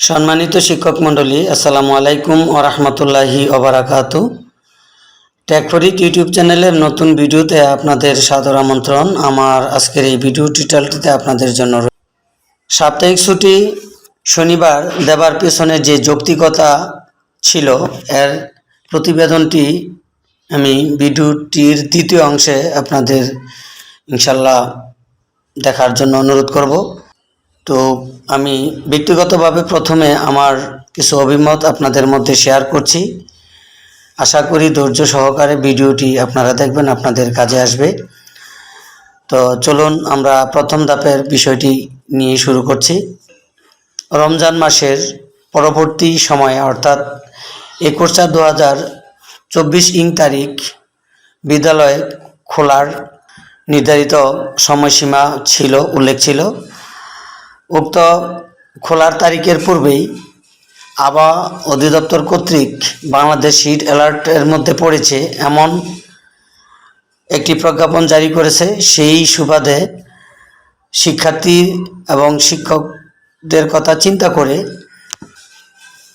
সম্মানিত শিক্ষক মণ্ডলী, আসসালামু আলাইকুম ও রহমতুল্লাহি ওবরাকাত টেকফরিক ইউটিউব চ্যানেলের নতুন ভিডিওতে আপনাদের সাদর আমন্ত্রণ। আমার আজকের এই ভিডিও টিটালটিতে আপনাদের জন্য সাপ্তাহিক ছুটি শনিবার, দেবার পেছনে যে যৌক্তিকতা ছিল, এর প্রতিবেদনটি আমি ভিডিওটির দ্বিতীয় অংশে আপনাদের ইনশাল্লাহ দেখার জন্য অনুরোধ করব। তো আমি ব্যক্তিগতভাবে প্রথমে আমার কিছু অভিমত আপনাদের মধ্যে শেয়ার করছি। আশা করি ধৈর্য সহকারে ভিডিওটি আপনারা দেখবেন, আপনাদের কাজে আসবে। তো চলুন আমরা প্রথম ধাপের বিষয়টি নিয়ে শুরু করছি। রমজান মাসের পরবর্তী সময়ে, অর্থাৎ একুশ চার দু হাজার চব্বিশ ইং তারিখ, বিদ্যালয় খোলার নির্ধারিত সময়সীমা ছিল, উল্লেখ ছিল। উক্ত খোলার তারিখের পূর্বেই আবহাওয়া অধিদপ্তর কর্তৃক বাংলাদেশ হিট অ্যালার্টের মধ্যে পড়েছে এমন একটি প্রজ্ঞাপন জারি করেছে। সেই সুবাদে শিক্ষার্থী এবং শিক্ষকদের কথা চিন্তা করে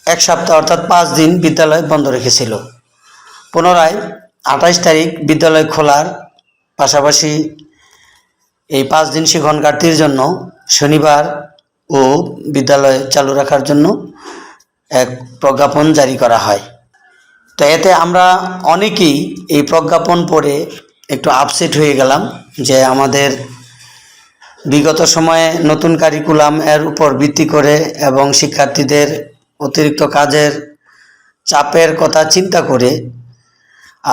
এক সপ্তাহ অর্থাৎ পাঁচ দিন বিদ্যালয় বন্ধ রেখেছিল। পুনরায় আঠাশ তারিখ বিদ্যালয় খোলার পাশাপাশি এই পাঁচ দিন শিক্ষণ শিক্ষণকার্থীর জন্য শনিবার ও বিদ্যালয় চালু রাখার জন্য এক প্রজ্ঞাপন জারি করা হয়। তো এতে আমরা অনেকেই এই প্রজ্ঞাপন পড়ে একটু আপসেট হয়ে গেলাম যে আমাদের বিগত সময়ে নতুন কারিকুলাম এর উপর ভিত্তি করে এবং শিক্ষার্থীদের অতিরিক্ত কাজের চাপের কথা চিন্তা করে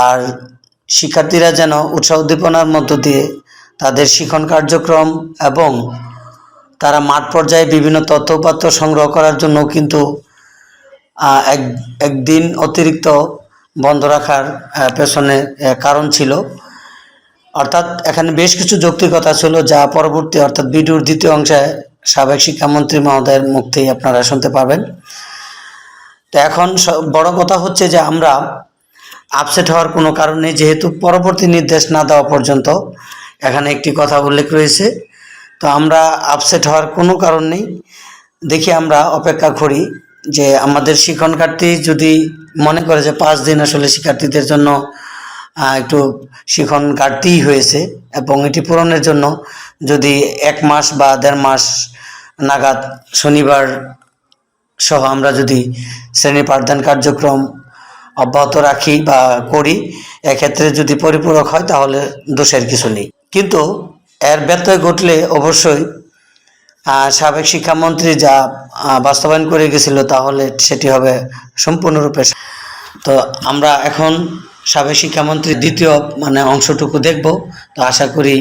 আর শিক্ষার্থীরা যেন উৎসাহ উদ্দীপনার মধ্য দিয়ে তাদের শিক্ষণ কার্যক্রম এবং তারা মাঠ পর্যায়ে বিভিন্ন তথ্যপাত্র সংগ্রহ করার জন্য কিন্তু এক, একদিন অতিরিক্ত বন্ধ রাখার পেছনে কারণ ছিল। অর্থাৎ এখানে বেশ কিছু যৌক্তিকতা ছিল যা পরবর্তী, অর্থাৎ ভিডিওর দ্বিতীয় অংশে সাবেক শিক্ষামন্ত্রী মহোদয়ের থেকে আপনারা শুনতে পাবেন তো এখন বড় কথা হচ্ছে যে আমরা আপসেট হওয়ার কোনো কারণ যেহেতু পরবর্তী নির্দেশ না দেওয়া পর্যন্ত এখানে একটি কথা উল্লেখ রয়েছে। তো আমরা আপসেট হওয়ার কোনো কারণ নেই। দেখি আমরা অপেক্ষা করি যে আমাদের শিক্ষণকার্থী যদি মনে করে যে পাঁচ দিন আসলে শিক্ষার্থীদের জন্য একটু শিখন ঘাটতি হয়েছে এবং এটি পূরণের জন্য যদি এক মাস বা দেড় মাস নাগাদ শনিবার সহ আমরা যদি শ্রেণি পাঠদান কার্যক্রম অব্যাহত রাখি বা করি, এক্ষেত্রে যদি পরিপূরক হয় তাহলে দোষের কিছু নেই। কিন্তু এর ব্যত্যয় ঘটলে অবশ্যই সাবেক শিক্ষামন্ত্রী যা বাস্তবায়ন করে গেছিল তাহলে সেটি হবে সম্পূর্ণরূপে তো আমরা এখন সাবেক শিক্ষামন্ত্রীর দ্বিতীয় মানে অংশটুকু দেখব। তো আশা করি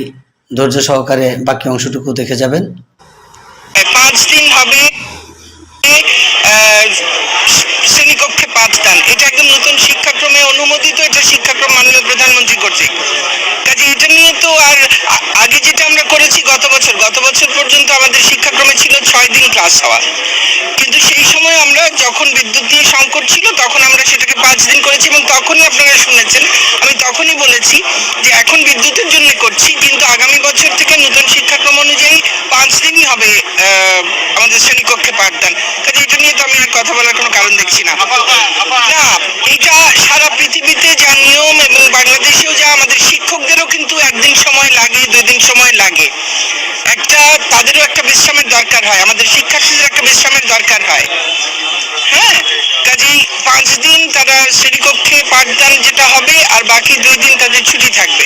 ধৈর্য সহকারে বাকি অংশটুকু দেখে যাবেন। পাঁচ দিন হবে শ্রেণীকক্ষে পাঠদান এটা একদম নতুন শিক্ষাক্রমে অনুমোদিত, এটা শিক্ষাক্রম মাননীয় প্রধানমন্ত্রী কর্তৃক কাজে এটা নিয়ে তো আর আ- আগে যেটা আমরা করেছি গত বছর গত বছর পর্যন্ত আমাদের শিক্ষাক্রমে ছিল ছয় দিন ক্লাস হওয়া। কিন্তু সেই সময় আমরা যখন বিদ্যুৎ দিয়ে সংকট ছিল তখন আমরা সেটাকে পাঁচ দিন করেছি এবং তখনই আপনারা শুনেছেন আমি তখনই বলেছি যে এখন বিদ্যুতের জন্য করছি কিন্তু আগামী বছর থেকে নতুন শিক্ষাক্রম অনুযায়ী পাঁচ দিনই হবে আহ, আমাদের শ্রেণীকক্ষে পাঠদান। কাজে এটা নিয়ে তো আমি আর কথা বলার কোনো কারণ দেখছি না। না এটা সারা পৃথিবীতে যা নিয়ম এবং বাংলাদেশেও যা আমাদের শিক্ষকদেরও কিন্তু একদিন সময় লাগে দুই দিন সময় লাগে। একটা তাদেরও একটা বিশ্রামের দরকার হয়, আমাদের শিক্ষার্থীদের একটা বিশ্রামের দরকার হয়। হ্যাঁ? কাজেই পাঁচ দিন তারা শ্রেণীকক্ষে পাঠদান যেটা হবে, আর বাকি দুই দিন তাদের ছুটি থাকবে।